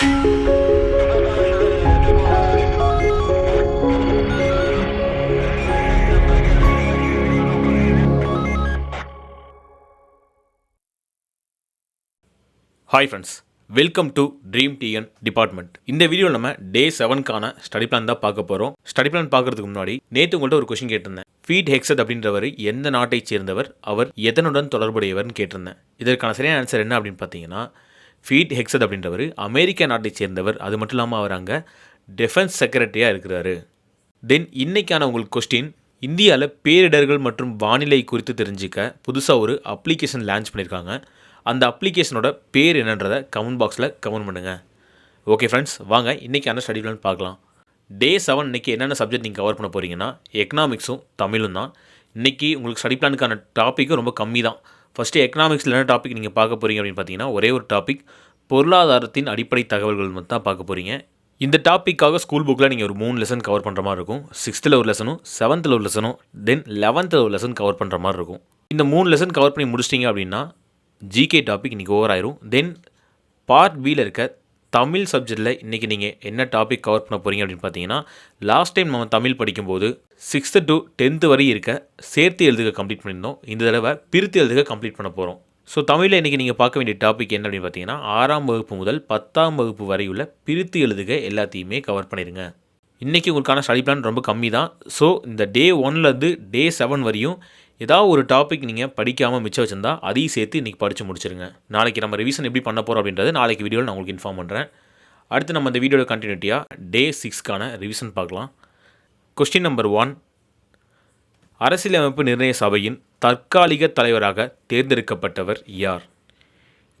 Hi friends welcome to dream TN department இந்த வீடியோவில் நம்ம டே செவனுக்கான ஸ்டடி பிளான் தான் பார்க்க போகிறோம் ஸ்டடி பிளான் பார்க்கறதுக்கு முன்னாடி நேற்று உங்கள்கிட்ட ஒரு கொஷின் கேட்டிருந்தேன். ஃபீட் ஹெக்ஸத் அப்படின்றவர் எந்த நாட்டைச் சேர்ந்தவர்? அவர் எதனுடன் தொடர்புடையவர்னு கேட்டிருந்தேன். இதற்கான சரியான ஆன்சர் என்ன அப்படின்னு பார்த்தீங்கன்னா ஃபீட் ஹெக்ஸத் அப்படின்றவர் அமெரிக்க நாட்டைச் சேர்ந்தவர் அது மட்டும் இல்லாமல் அவர் அங்கே டிஃபென்ஸ் செக்ரட்டரியாக இருக்கிறாரு. தென் இன்றைக்கான உங்களுக்கு கொஸ்டின் இந்தியாவில் பேரிடர்கள் மற்றும் வானிலை குறித்து தெரிஞ்சுக்க புதுசாக ஒரு அப்ளிகேஷன் லான்ச் பண்ணியிருக்காங்க அந்த அப்ளிகேஷனோட பேர் என்னன்றதை கமெண்ட் பாக்ஸில் கமெண்ட் பண்ணுங்கள் ஓகே ஃப்ரெண்ட்ஸ் வாங்க இன்றைக்கான ஸ்டடி பிளான் பார்க்கலாம். டே செவன் இன்றைக்கி என்னென்ன சப்ஜெக்ட் நீங்கள் கவர் பண்ண போகிறீங்கன்னா எக்கனாமிக்ஸும் தமிழும் தான். இன்றைக்கி உங்களுக்கு ஸ்டடி பிளானுக்கான டாப்பிக்கும் ரொம்ப கம்மி தான் ஃபஸ்ட்டு எக்கனாமிக்ஸில் என்ன டாபிக் நீங்கள் பார்க்க போகிறீங்க அப்படின்னு பார்த்தீங்கன்னா ஒரே ஒரு டாபிக் பொருளாதாரத்தின் அடிப்படை தகவல்கள் மட்டும் தான் பார்க்க போகிறீங்க இந்த டாப்பிக்காக ஸ்கூல் புக்கில் நீங்கள் ஒரு மூணு லெசன் கவர் பண்ணுற மாதிரி இருக்கும். சிக்ஸ்த்தில் ஒரு லெசனும் செவன்த்தில் ஒரு லெசனும் தென் லெவன்த்தில் ஒரு லெசன் கவர் பண்ணுற மாதிரி இருக்கும். இந்த மூணு லெசன் கவர் பண்ணி முடிச்சிட்டிங்க அப்படின்னா ஜிகே டாபிக் இன்றைக்கி ஓவர் ஆயிரும். தென் பார்ட் பியில் இருக்க தமிழ் சப்ஜெக்டில் இன்றைக்கி நீங்கள் என்ன டாபிக் கவர் பண்ண போகிறீங்க அப்படின்னு பார்த்தீங்கன்னா லாஸ்ட் டைம் நம்ம தமிழ் படிக்கும்போது சிக்ஸ்த்து டு டென்த்து வரை இருக்க சேர்த்து எழுதுக கம்ப்ளீட் பண்ணியிருந்தோம். இந்த தடவை பிரித்து எழுதுக கம்ப்ளீட் பண்ண போகிறோம் ஸோ தமிழில் இன்றைக்கி நீங்கள் பார்க்க வேண்டிய டாபிக் என்ன அப்படின்னு பார்த்தீங்கன்னா ஆறாம் வகுப்பு முதல் பத்தாம் வகுப்பு வரையுள்ள உள்ள பிரித்து எழுதுக எல்லாத்தையுமே கவர் பண்ணிடுங்க இன்றைக்கி உங்களுக்கான ஸ்டடி பிளான் ரொம்ப கம்மி தான் ஸோ இந்த டே ஒன்லேருந்து டே செவன் வரையும் ஏதாவது ஒரு டாபிக் நீங்கள் படிக்காமல் மிச்சம் வச்சிருந்தா அதையும் சேர்த்து இன்றைக்கி படித்து முடிச்சிருங்க. நாளைக்கு நம்ம ரிவிஷன் எப்படி பண்ண போகிறோம் அப்படின்றது நாளைக்கு வீடியோவில் நான் உங்களுக்கு இன்ஃபார்ம் பண்ணுறேன் அடுத்து நம்ம இந்த வீடியோட கண்டினியூட்டியாக டே சிக்ஸ்க்கான ரிவிஷன் பார்க்கலாம். கொஸ்டின் நம்பர் ஒன் அரசியலமைப்பு நிர்ணய சபையின் தற்காலிக தலைவராக தேர்ந்தெடுக்கப்பட்டவர் யார்?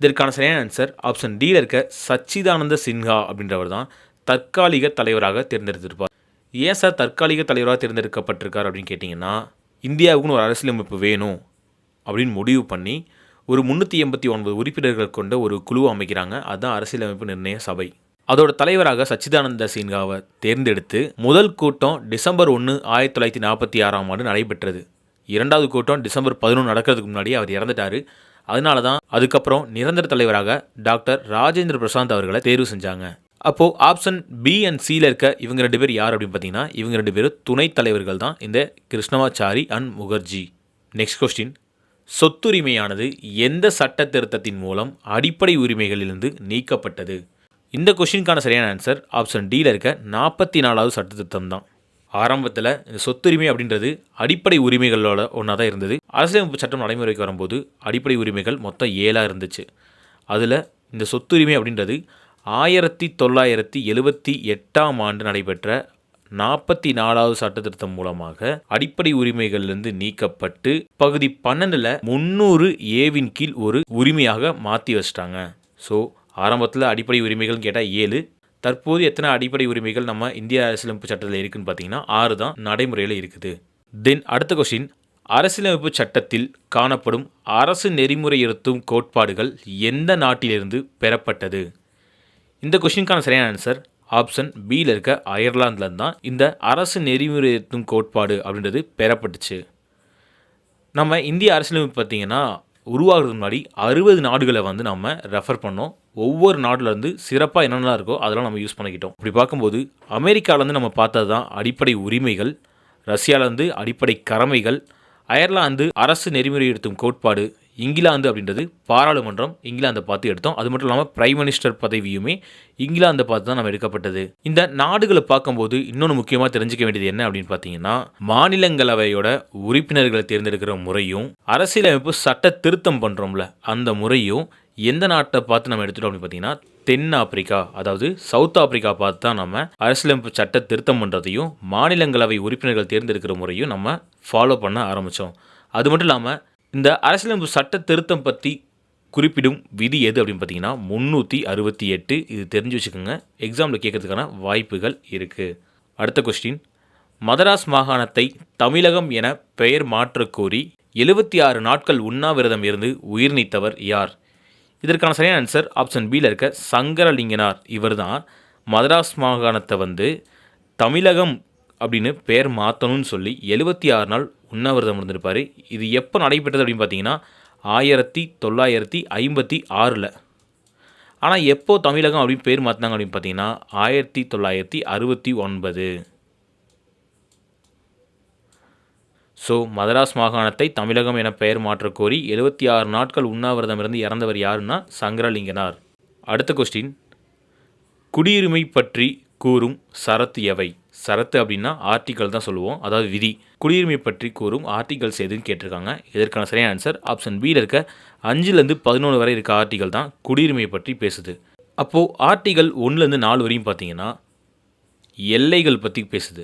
இதற்கான சரியான ஆன்சர் ஆப்ஷன் டியில் இருக்க சச்சிதானந்த சின்ஹா அப்படின்றவர் தான் தற்காலிக தலைவராக தேர்ந்தெடுத்திருப்பார். ஏன் சார் தற்காலிக தலைவராக தேர்ந்தெடுக்கப்பட்டிருக்கார் அப்படின்னு கேட்டிங்கன்னா இந்தியாவுக்குன்னு ஒரு அரசியலமைப்பு வேணும் அப்படின்னு முடிவு பண்ணி ஒரு முந்நூற்றி எண்பத்தி ஒன்பது உறுப்பினர்கள் கொண்ட ஒரு குழு அமைக்கிறாங்க. அதுதான் அரசியலமைப்பு நிர்ணய சபை. அதோட தலைவராக சச்சிதானந்த சின்ஹாவை தேர்ந்தெடுத்து முதல் கூட்டம் டிசம்பர் ஒன்று ஆயிரத்தி தொள்ளாயிரத்தி நாற்பத்தி ஆறாம் ஆண்டு நடைபெற்றது. இரண்டாவது கூட்டம் டிசம்பர் பதினொன்று நடக்கிறதுக்கு முன்னாடி அவர் இறந்துட்டார். அதனால தான் அதுக்கப்புறம் நிரந்தர தலைவராக டாக்டர் ராஜேந்திர பிரசாந்த் அவர்களை தேர்வு செஞ்சாங்க. அப்போது ஆப்ஷன் பி அண்ட் சியில் இருக்க இவங்க ரெண்டு பேர் யார் அப்படின்னு பார்த்தீங்கன்னா இவங்க ரெண்டு பேரும் துணைத் தலைவர்கள் தான் இந்த Krishnamachari and Mukherjee. Next question சொத்துரிமையானது எந்த சட்ட திருத்தத்தின் மூலம் அடிப்படை உரிமைகளிலிருந்து நீக்கப்பட்டது? இந்த கொஷினுக்கான சரியான ஆன்சர் ஆப்ஷன் டியில் இருக்க நாற்பத்தி நாலாவது சட்ட திருத்தம் தான். ஆரம்பத்தில் இந்த சொத்துரிமை அப்படின்றது அடிப்படை உரிமைகளோட ஒன்றா தான் இருந்தது. அரசியலமைப்பு சட்டம் நடைமுறைக்கு வரும்போது அடிப்படை உரிமைகள் மொத்தம் ஏழாக இருந்துச்சு. அதில் இந்த சொத்துரிமை அப்படின்றது ஆயிரத்தி தொள்ளாயிரத்தி எழுபத்தி எட்டாம் ஆண்டு நடைபெற்ற நாற்பத்தி நாலாவது சட்டத்திருத்தம் மூலமாக அடிப்படை உரிமைகளிலிருந்து நீக்கப்பட்டு பகுதி பன்னெண்டில் முந்நூறு ஏவின் கீழ் ஒரு உரிமையாக மாற்றி வச்சிட்டாங்க. ஸோ ஆரம்பத்தில் அடிப்படை உரிமைகள்னு கேட்டால் ஏழு. தற்போது எத்தனை அடிப்படை உரிமைகள் நம்ம இந்திய அரசியலமைப்பு சட்டத்தில் இருக்குன்னு பார்த்தீங்கன்னா ஆறு தான் நடைமுறையில் இருக்குது. தென் அடுத்த கொஸ்டின் அரசியலமைப்பு சட்டத்தில் காணப்படும் அரசு நெறிமுறையிருத்தும் கோட்பாடுகள் எந்த நாட்டிலிருந்து பெறப்பட்டது? இந்த கொஷினுக்கான சரியான ஆன்சர் ஆப்ஷன் பியில் இருக்க அயர்லாந்தில் தான் இந்த அரசு நெறிமுறைத்தும் கோட்பாடு அப்படின்றது பெறப்பட்டுச்சு. நம்ம இந்திய அரசியலமைப்பு பார்த்திங்கன்னா உருவாகிறதுக்கு முன்னாடி அறுபது நாடுகளை வந்து நம்ம ரெஃபர் பண்ணோம். ஒவ்வொரு நாட்டிலேருந்து சிறப்பாக என்னென்னலாம் இருக்கோ அதெல்லாம் நம்ம யூஸ் பண்ணிக்கிட்டோம். இப்படி பார்க்கும்போது அமெரிக்காவிலேருந்து நம்ம பார்த்தது தான் அடிப்படை உரிமைகள் ரஷ்யாவிலேருந்து அடிப்படை கடமைகள் அயர்லாந்து அரசு நெறிமுறை எடுத்தும் கோட்பாடு இங்கிலாந்து அப்படின்றது பாராளுமன்றம் இங்கிலாந்தை பார்த்து எடுத்தோம். அது மட்டும் இல்லாமல் பிரைம் மினிஸ்டர் பதவியுமே இங்கிலாந்தை பார்த்து தான் நம்ம எடுக்கப்பட்டது. இந்த நாடுகளை பார்க்கும்போது இன்னொன்று முக்கியமாக தெரிஞ்சுக்க வேண்டியது என்ன அப்படின்னு பார்த்தீங்கன்னா மாநிலங்களவையோட உறுப்பினர்களை தேர்ந்தெடுக்கிற முறையும் அரசியலமைப்பு சட்ட திருத்தம் பண்ணுறோம்ல அந்த முறையும் எந்த நாட்டை பார்த்து நம்ம எடுத்துட்டோம் அப்படின்னு பார்த்தீங்கன்னா தென் ஆப்பிரிக்கா அதாவது சவுத் ஆப்பிரிக்கா பார்த்து தான் நம்ம அரசியலமைப்பு சட்ட திருத்தம் பண்ணுறதையும் மாநிலங்களவை உறுப்பினர்கள் தேர்ந்தெடுக்கிற முறையும் நம்ம ஃபாலோ பண்ண ஆரம்பித்தோம் அது மட்டும் இல்லாமல் இந்த அரசியலமைப்பு சட்ட திருத்தம் பற்றி குறிப்பிடும் விதி எது அப்படின்னு பார்த்தீங்கன்னா முந்நூற்றி அறுபத்தி எட்டு. இது தெரிஞ்சு வச்சுக்கோங்க. எக்ஸாமில் கேட்கறதுக்கான வாய்ப்புகள் இருக்குது அடுத்த கொஸ்டின் மதராஸ் மாகாணத்தை தமிழகம் என பெயர் மாற்றக்கோரி எழுபத்தி ஆறு நாட்கள் உண்ணாவிரதம் இருந்து உயிர் நீத்தவர் யார்? இதற்கான சரியான ஆன்சர் ஆப்ஷன் பியில் இருக்க சங்கரலிங்கனார். இவர் தான் மதராஸ் மாகாணத்தை வந்து தமிழகம் அப்படின்னு பேர் மாற்றணும்னு சொல்லி எழுபத்தி ஆறு நாள் உண்ணாவிரதம் இருந்திருப்பார். இது எப்போ நடைபெற்றது அப்படின்னு பார்த்தீங்கன்னா ஆயிரத்தி தொள்ளாயிரத்தி ஐம்பத்தி ஆறில். ஆனால் எப்போ தமிழகம் அப்படின்னு பேர் மாற்றினாங்க அப்படின்னு பார்த்தீங்கன்னா ஆயிரத்தி தொள்ளாயிரத்தி அறுபத்தி ஒன்பது. ஸோ மதராஸ் மாகாணத்தை தமிழகம் என பெயர் மாற்றக்கோரி எழுபத்தி ஆறு நாட்கள் உண்ணாவிரதமிருந்து இறந்தவர் யாருன்னா சங்கரலிங்கனார். அடுத்த கொஸ்டின் குடியுரிமை பற்றி கூறும் சரத்து எவை? சரத்து அப்படின்னா ஆர்டிகல் தான் சொல்லுவோம். அதாவது விதி. குடியுரிமை பற்றி கூறும் ஆர்டிகல்ஸ் எதுன்னு கேட்டிருக்காங்க. இதற்கான சரியான ஆன்சர் ஆப்ஷன் பியில் இருக்க அஞ்சுலேருந்து பதினொன்று வரை இருக்க ஆர்டிகல் தான் குடியுரிமை பற்றி பேசுது. அப்போது ஆர்டிகல் ஒன்றுலேருந்து நாலு வரையும் பார்த்தீங்கன்னா எல்லைகள் பற்றி பேசுது.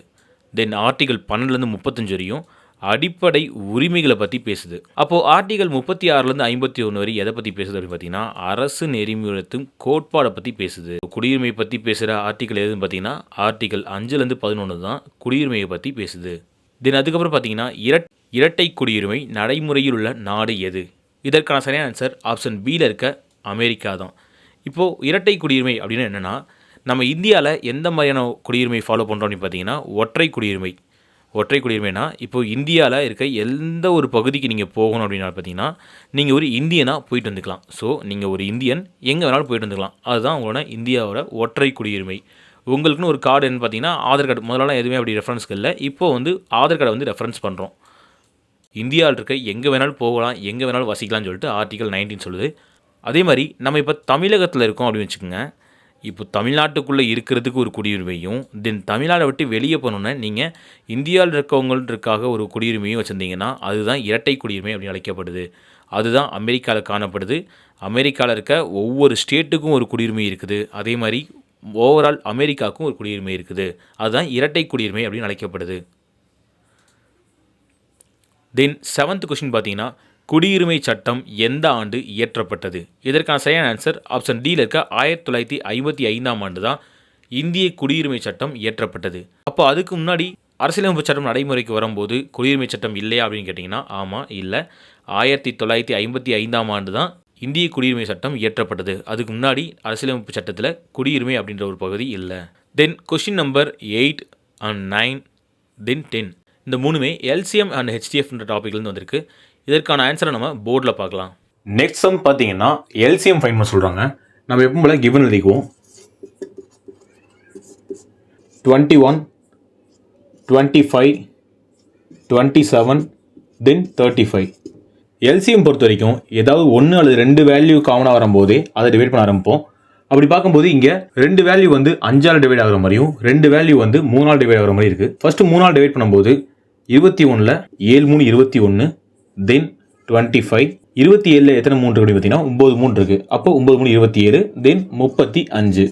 தென் ஆர்டிகல் பன்னெண்டுலேருந்து முப்பத்தஞ்சு வரையும் அடிப்படை உரிமைகளை பற்றி பேசுது. அப்போது ஆர்டிகல் முப்பத்தி ஆறுலேருந்து ஐம்பத்தி ஒன்று வரை எதை பற்றி பேசுது அப்படின்னு பார்த்தீங்கன்னா அரசு நெறிமுறைத்தும் கோட்பாடை பற்றி பேசுது. குடியுரிமை பற்றி பேசுகிற ஆர்டிகல் எதுன்னு பார்த்தீங்கன்னா ஆர்டிகல் அஞ்சுலேருந்து பதினொன்று தான் குடியுரிமையை பற்றி பேசுது. தென் அதுக்கப்புறம் பார்த்தீங்கன்னா இரட் இரட்டை குடியுரிமை நடைமுறையில் உள்ள நாடு எது? இதற்கான சரியான ஆன்சர் ஆப்ஷன் பியில் இருக்க அமெரிக்கா தான். இப்போது இரட்டை குடியுரிமை அப்படின்னு என்னென்னா நம்ம இந்தியாவில் எந்த மாதிரியான குடியுரிமை ஃபாலோ பண்ணுறோம் அப்படின்னு பார்த்தீங்கன்னா ஒற்றை குடியுரிமை. ஒற்றை குடியுரிமைனா இப்போ இந்தியாவில் இருக்க எந்த ஒரு பகுதிக்கு நீங்கள் போகணும் அப்படின்னா பார்த்தீங்கன்னா நீங்கள் ஒரு இந்தியனாக போயிட்டு வந்துக்கலாம். ஸோ நீங்கள் ஒரு இந்தியன் எங்கே வேணாலும் போயிட்டு வந்துக்கலாம். அதுதான் உங்களோட இந்தியாவோட ஒற்றை குடியுரிமை. உங்களுக்குன்னு ஒரு கார்டு என்ன பார்த்தீங்கன்னா ஆதார் கார்டு. முதல்லலாம் எதுவுமே அப்படி ரெஃபரன்ஸ்க்கு இல்லை. இப்போ வந்து ஆதார் கார்டை வந்து ரெஃபரன்ஸ் பண்ணுறோம் இந்தியாவில் இருக்க எங்கே வேணாலும் போகலாம் எங்கே வேணாலும் வசிக்கலாம்னு சொல்லிட்டு ஆர்டிகல் நைன்டீன் சொல்லுது. அதே மாதிரி நம்ம இப்போ தமிழகத்தில் இருக்கோம் அப்படின்னு வச்சுக்கோங்க. இப்போ தமிழ்நாட்டுக்குள்ளே இருக்கிறதுக்கு ஒரு குடியுரிமையும் தென் தமிழ்நாடை விட்டு வெளியே போகணுன்னா நீங்கள் இந்தியாவில் இருக்கவங்களுக்காக ஒரு குடியுரிமையும் வச்சுருந்தீங்கன்னா அதுதான் இரட்டை குடியுரிமை அப்படின்னு அழைக்கப்படுது. அதுதான் அமெரிக்காவில் காணப்படுது. அமெரிக்காவில் இருக்க ஒவ்வொரு ஸ்டேட்டுக்கும் ஒரு குடியுரிமை இருக்குது. அதே மாதிரி ஓவரால் அமெரிக்காவுக்கும் ஒரு குடியுரிமை இருக்குது. அதுதான் இரட்டை குடியுரிமை அப்படின்னு அழைக்கப்படுது. தென் செவன்த் கொஷின் பார்த்தீங்கன்னா குடியுரிமை சட்டம் எந்த ஆண்டு இயற்றப்பட்டது? இதற்கான சரியான ஆன்சர் ஆப்ஷன் டியில் இருக்க ஆயிரத்தி தொள்ளாயிரத்தி ஐம்பத்தி ஐந்தாம் ஆண்டு தான் இந்திய குடியுரிமை சட்டம் இயற்றப்பட்டது. அப்போ அதுக்கு முன்னாடி அரசியலமைப்பு சட்டம் நடைமுறைக்கு வரும்போது குடியுரிமை சட்டம் இல்லையா அப்படின்னு கேட்டிங்கன்னா ஆமாம் இல்லை. ஆயிரத்தி தொள்ளாயிரத்தி ஐம்பத்தி ஐந்தாம் ஆண்டு தான் இந்திய குடியுரிமை சட்டம் இயற்றப்பட்டது. அதுக்கு முன்னாடி அரசியலமைப்பு சட்டத்தில் குடியுரிமை அப்படின்ற ஒரு பகுதி இல்லை. Then question number eight and nine then ten இந்த மூணுமே எல்சிஎம் அண்ட் ஹெச்டிஎஃப்ன்ற டாப்பிக்லேருந்து வந்திருக்கு. இதற்கான ஆன்சரை நம்ம போர்டில் பார்க்கலாம். நெக்ஸ்ட் சம் பார்த்தீங்கன்னா எல்சிஎம் ஃபைன் பண்ண சொல்கிறாங்க நம்ம எப்பவும் போல given எழுதிக்குவோம். Twenty one twenty five twenty seven then thirty five LCM பொறுத்த வரைக்கும் ஏதாவது ஒன்று அல்லது ரெண்டு வேல்யூ காமனாக வரும்போதே அதை டிவைட் பண்ண ஆரம்பிப்போம். அப்படி பார்க்கும்போது இங்கே ரெண்டு வேல்யூ வந்து அஞ்சால் டிவைட் ஆகிற மாதிரியும் ரெண்டு வேல்யூ வந்து மூணால் டிவைட் ஆகிற மாதிரி இருக்குது ஃபஸ்ட்டு மூணால் டிவைட் பண்ணும்போது இருபத்தி ஒன்றில் ஏழு மூணு இருபத்தி ஒன்று தென் டுவெண்ட்டி ஃபைவ் இருபத்தி ஏழில் எத்தனை மூணு அப்படின்னு பார்த்தீங்கன்னா ஒம்பது மூணு இருக்குது அப்போ ஒம்பது மூணு இருபத்தி ஏழு தென் முப்பத்தி அஞ்சு.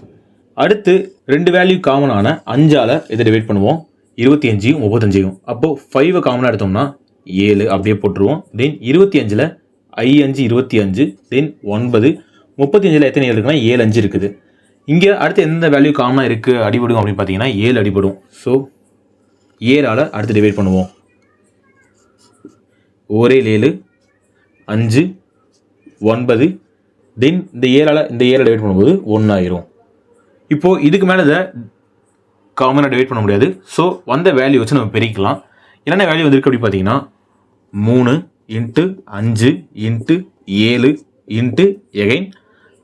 அடுத்து ரெண்டு வேல்யூ காமனான அஞ்சால் இதை டிவைட் பண்ணுவோம். இருபத்தி அஞ்சையும் முப்பத்தஞ்சையும் அப்போது ஃபைவை காமனாக எடுத்தோம்னா ஏழு அப்படியே போட்டுருவோம். தென் இருபத்தி அஞ்சில் ஐ அஞ்சு இருபத்தி அஞ்சு தென் ஒன்பது. முப்பத்தி அஞ்சில் எத்தனை ஏழு இருக்குன்னா ஏழு அஞ்சு இருக்குது. இங்கே அடுத்து எந்த வேல்யூ காமனாக இருக்குது அடிபடும் அப்படின்னு பார்த்தீங்கன்னா ஏழு அடிபடும். ஸோ ஏழால் அடுத்து டிவைட் பண்ணுவோம். ஒரே ஏழு அஞ்சு ஒன்பது தென் இந்த ஏழால் இந்த ஏழை டிவைட் பண்ணும்போது ஒன்றாயிரும் இப்போது இதுக்கு மேலே இதை காமனாக டிவைட் பண்ண முடியாது. ஸோ வந்த வேல்யூ வச்சு நம்ம பெருக்கலாம் என்னென்ன வேல்யூ வந்திருக்கு அப்படின்னு பார்த்தீங்கன்னா மூணு இன்ட்டு அஞ்சு இன்ட்டு ஏழு இன்ட்டு எகைன்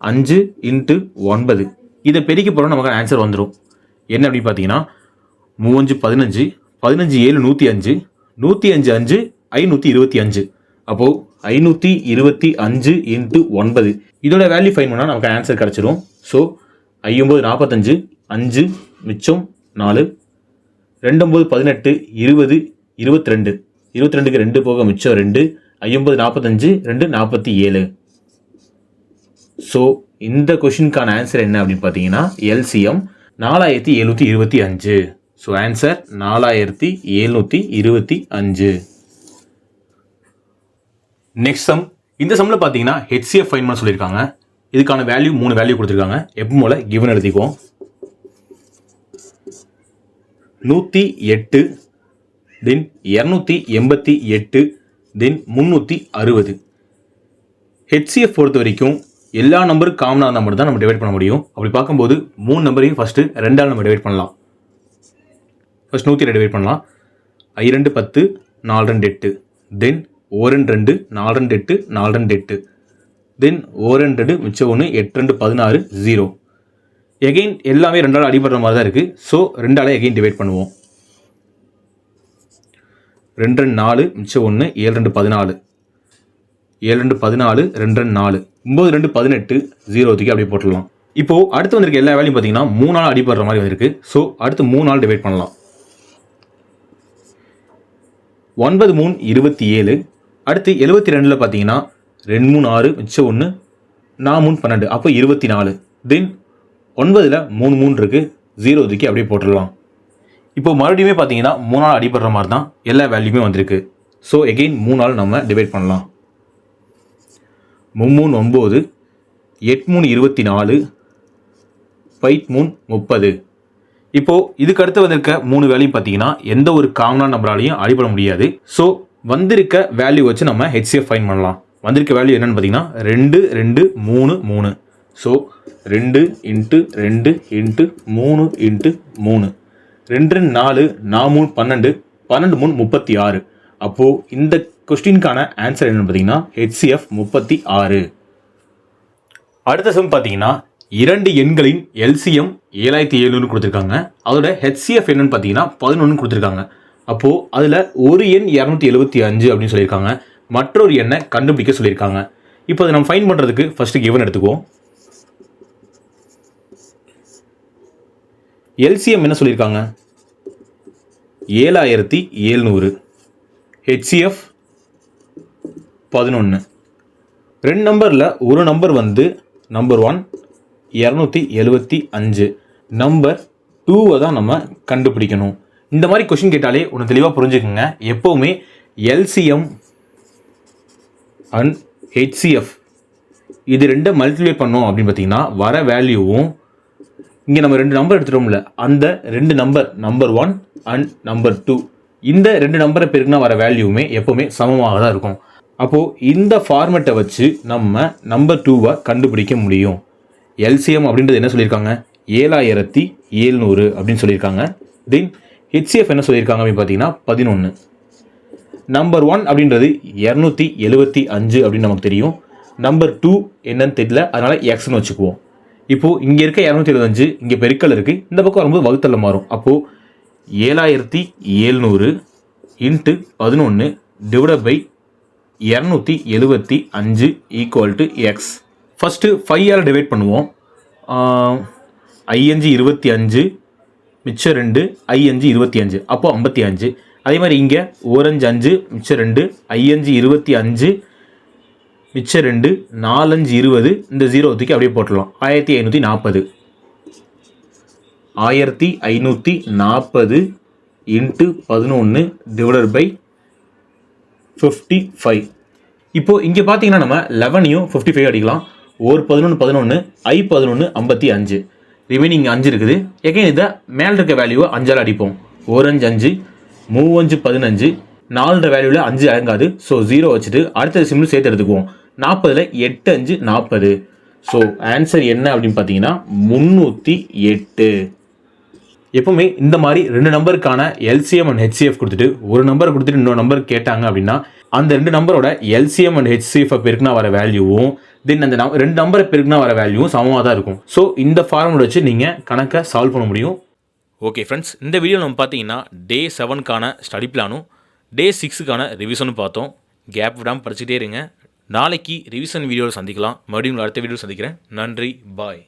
அஞ்சு இன்ட்டு ஒன்பது. இதை பெருக்கி போகிறோம் நமக்கு ஆன்சர் வந்துடும் என்ன அப்படின்னு பார்த்தீங்கன்னா மூவஞ்சு பதினஞ்சு பதினஞ்சு ஏழு நூற்றி அஞ்சு நூற்றி அஞ்சு அஞ்சு ஐநூற்றி இருபத்தி அஞ்சு. அப்போது ஐநூற்றி இருபத்தி அஞ்சு இன்ட்டு ஒன்பது. இதோட வேல்யூ ஃபைன் பண்ணால் நமக்கு ஆன்சர் கிடச்சிரும். ஸோ ஐம்பது நாற்பத்தஞ்சு அஞ்சு மிச்சம் நாலு ரெண்டொம்பது பதினெட்டு இருபது இருபத்தி ரெண்டு இருபத்தி ரெண்டுக்கு ரெண்டு போக மிச்சம் ரெண்டு ஐம்பது நாற்பத்தஞ்சு ரெண்டு நாற்பத்தி ஏழு. ஸோ இந்த கொஷினுக்கான ஆன்சர் என்ன அப்படின்னு பார்த்தீங்கன்னா எல்சிஎம் நாலாயிரத்தி எழுநூற்றி இருபத்தி அஞ்சு. ஸோ ஆன்சர் நாலாயிரத்தி எழுநூற்றி இருபத்தி அஞ்சு. நெக்ஸ்ட் சம் இந்த சம்மில் பார்த்தீங்கன்னா ஹெச்சிஎஃப் ஃபைன் பண்ண சொல்லியிருக்காங்க. இதுக்கான வேல்யூ மூணு வேல்யூ கொடுத்துருக்காங்க. எப்போ போல் கிவன் எழுதிக்குவோம். நூற்றி எட்டு தென் இரநூத்தி எண்பத்தி எட்டு தென் முந்நூற்றி அறுபது. ஹெச்சிஎஃப் பொறுத்த வரைக்கும் எல்லா நம்பரும் காமனாக நம்பர் மட்டும் தான் நம்ம டிவைட் பண்ண முடியும். அப்படி பார்க்கும்போது மூணு நம்பரையும் ஃபஸ்ட்டு ரெண்டால் நம்ம டிவைட் பண்ணலாம். ஃபஸ்ட் நூற்றி டிவைட் பண்ணலாம். ஐ ரெண்டு பத்து நாலு ரெண்டு எட்டு தென் ஓ ரெண்டு ரெண்டு நாலு ரெண்டு எட்டு நாலு ரெண்டு எட்டு தென் ஓர் ரெண்டு மிச்சம் ஒன்று எட்டு ரெண்டு பதினாறு ஜீரோ எகெயின் எல்லாமே ரெண்டால் அடிபடுற மாதிரி தான் இருக்குது ஸோ ரெண்டாலே எகெயின் டிவைட் பண்ணுவோம். ரெண்டு ரெண்டு நாலு மிச்சம் ஒன்று ஏழு ரெண்டு பதினாலு. ஏழு ரெண்டு பதினாலு ரெண்டு ரெண்டு நாலு. ஒம்பது ரெண்டு பதினெட்டு ஜீரோ தூக்கி அப்படியே போட்டுடலாம். இப்போது அடுத்து வந்திருக்க எல்லா வேலையும் பார்த்தீங்கன்னா மூணு நாள் அடிபடுற மாதிரி வந்திருக்கு. ஸோ அடுத்து மூணு நாள் டிவைட் பண்ணலாம். ஒன்பது மூணு இருபத்தி ஏழு. அடுத்து எழுபத்தி ரெண்டில் பார்த்தீங்கன்னா ரெண்டு மூணு ஆறு மிச்சம் ஒன்று நான் மூணு பன்னெண்டு அப்போ இருபத்தி நாலு. தென் ஒன்பதில் மூணு மூணு இருக்குது ஜீரோ இதுக்கு அப்படியே போட்டுடலாம். இப்போ மறுபடியுமே பார்த்தீங்கன்னா மூணு நாள் அடிபடுற மாதிரி தான் எல்லா வேல்யூமே வந்திருக்கு. ஸோ எகெயின் மூணு நாள் நம்ம டிவைட் பண்ணலாம். மும்மூணு ஒம்பது எட் மூணு இருபத்தி நாலு பைட் மூணு முப்பது. இப்போது இதுக்கு அடுத்து வந்திருக்க மூணு வேலையும் பார்த்தீங்கன்னா எந்த ஒரு காமனான நம்பராலையும் அடிபட முடியாது. ஸோ வந்திருக்க வேல்யூ வச்சு நம்ம ஹெச்சிஎஃப் ஃபைன் பண்ணலாம். வந்திருக்க வேல்யூ என்னென்னு பார்த்தீங்கன்னா ரெண்டு ரெண்டு மூணு மூணு. ஸோ ரெண்டு இன்ட்டு ரெண்டு இன்ட்டு மூணு இன்ட்டு மூணு. ரெண்டு ரெண்டு நாலு நான் மூணு பன்னெண்டு பன்னெண்டு மூணு முப்பத்தி ஆறு. அப்போது இந்த கொஸ்டினுக்கான ஆன்சர் என்னென்னு பார்த்தீங்கன்னா ஹெச்சிஎஃப் முப்பத்தி ஆறு. அடுத்த சம் பார்த்தீங்கன்னா இரண்டு எண்களின் எல்சிஎம் ஏழாயிரத்தி ஏழுன்னு கொடுத்துருக்காங்க. அதோட ஹெச்சிஎஃப் என்னன்னு பார்த்தீங்கன்னா பதினொன்று கொடுத்துருக்காங்க. அப்போது அதில் ஒரு எண் இரநூத்தி எழுபத்தி அஞ்சு அப்படின்னு சொல்லியிருக்காங்க. மற்றொரு எண்ணை கண்டுபிடிக்க சொல்லியிருக்காங்க. இப்போ அதை நம்ம ஃபைன் பண்ணுறதுக்கு ஃபஸ்ட்டு கிவன் எடுத்துக்குவோம். எல்சிஎம் என்ன சொல்லியிருக்காங்க? ஏழாயிரத்தி ஏழ்நூறு ஹெச்சிஎஃப் பதினொன்று ரெண்டு நம்பரில் ஒரு நம்பர் வந்து நம்பர் ஒன் இரநூத்தி எழுபத்தி அஞ்சு. நம்பர் டூவை தான் நம்ம கண்டுபிடிக்கணும். இந்த மாதிரி கொஷின் கேட்டாலே ஒன்று தெளிவாக புரிஞ்சுக்குங்க. எப்போவுமே எல்சிஎம் அண்ட் ஹெச்சிஎஃப் இது ரெண்டை மல்டிப்ளை பண்ணோம் அப்படின்னு பார்த்தீங்கன்னா வர வேல்யூவும் இங்கே நம்ம ரெண்டு நம்பர் எடுத்துட்டோம்ல அந்த ரெண்டு number number one and number two இந்த ரெண்டு நம்பரை பெருக்குனா வர வேல்யூவுமே எப்போவுமே சமமாக தான் இருக்கும். அப்போது இந்த ஃபார்மெட்டை வச்சு நம்ம நம்பர் டூவை கண்டுபிடிக்க முடியும். எல்சிஎம் அப்படின்றது என்ன சொல்லியிருக்காங்க? ஏழாயிரத்தி ஏழ்நூறு அப்படின்னு சொல்லியிருக்காங்க. தென் ஹெச்சிஎஃப் என்ன சொல்லியிருக்காங்க அப்படின்னு பார்த்தீங்கன்னா பதினொன்று நம்பர் ஒன் அப்படின்றது இரநூத்தி எழுபத்தி அஞ்சு அப்படின்னு நமக்கு தெரியும். நம்பர் டூ என்னன்னு தெரியல அதனால் எக்ஸ்னு வச்சுக்குவோம். இப்போது இங்கே இருக்க இரநூத்தி எழுபத்தஞ்சு இங்கே பெருக்கல் இருக்குது இந்த பக்கம் வரும்போது வகுத்தல்ல மாறும். அப்போது ஏழாயிரத்தி ஏழ்நூறு இன்ட்டு பதினொன்று டிவைட் பை இரநூத்தி எழுபத்தி அஞ்சு equal to X first five divide பண்ணுவோம். ஐஎன்ஜி இருபத்தி அஞ்சு மிச்சம் ரெண்டு ஐஎன்ஜி இருபத்தி அஞ்சு. அப்போது ஐம்பத்தி அஞ்சு. அதே மாதிரி இங்கே ஓரஞ்சு அஞ்சு மிச்சம் ரெண்டு ஐஎன்ஜி இருபத்தி அஞ்சு மிச்சம் ரெண்டு நாலஞ்சு இருபது. இந்த ஜீரோ தூக்கி அப்படியே போட்டுடலாம். ஆயிரத்தி ஐநூற்றி நாற்பது. ஆயிரத்தி ஐநூற்றி நாற்பது இன்ட்டு பதினொன்று டிவைடட் பை ஃபிஃப்டி ஃபைவ் இப்போது இங்கே பார்த்தீங்கன்னா நம்ம லெவனையும் ஃபிஃப்டி ஃபைவ் அடிக்கலாம். ஒரு பதினொன்று பதினொன்று ஐ பதினொன்று ஐம்பத்தி அஞ்சு. ரிமைனிங் அஞ்சு இருக்குது. எகைன் இதை மேலே இருக்க வேல்யூவை அஞ்சால் அடிப்போம். ஒரு அஞ்சு அஞ்சு மூவஞ்சு பதினஞ்சு நாலு வேல்யூவில் அஞ்சு அடங்காது ஸோ ஜீரோ வச்சுட்டு அடுத்த சிம்பிள் சேர்த்து எடுத்துக்குவோம். நாற்பதில் எட்டு அஞ்சு நாற்பது. ஸோ ஆன்சர் என்ன அப்படின்னு பார்த்தீங்கன்னா முந்நூற்றி எட்டு. எப்பவுமே இந்த மாதிரி ரெண்டு நம்பருக்கான எல்சிஎம் அண்ட் ஹெச்சிஎஃப் கொடுத்துட்டு ஒரு நம்பர் கொடுத்துட்டு இன்னொரு நம்பர் கேட்டாங்க அப்படின்னா அந்த ரெண்டு நம்பரோட எல்சிஎம் அண்ட் ஹெச்சிஎஃப் பெருக்குனா வர வேல்யூவும் தென் அந்த நம் ரெண்டு நம்பரை பெருக்குனா வர வேல்யூவும் சமமாக தான் இருக்கும். ஸோ இந்த ஃபார்முலா வச்சு நீங்கள் கணக்கை சால்வ் பண்ண முடியும். ஓகே ஃப்ரெண்ட்ஸ் இந்த வீடியோ நம்ம பார்த்தீங்கன்னா டே செவனுக்கான ஸ்டடி பிளானும் டே சிக்ஸுக்கான ரிவிஷனும் பார்த்தோம். கேப் விடாமல் படிச்சுட்டே இருங்க. நாளைக்கு ரிவிஷன் வீடியோவில் சந்திக்கலாம். மறுபடியும் அடுத்த வீடியோ சந்திக்கிறேன். நன்றி. பாய்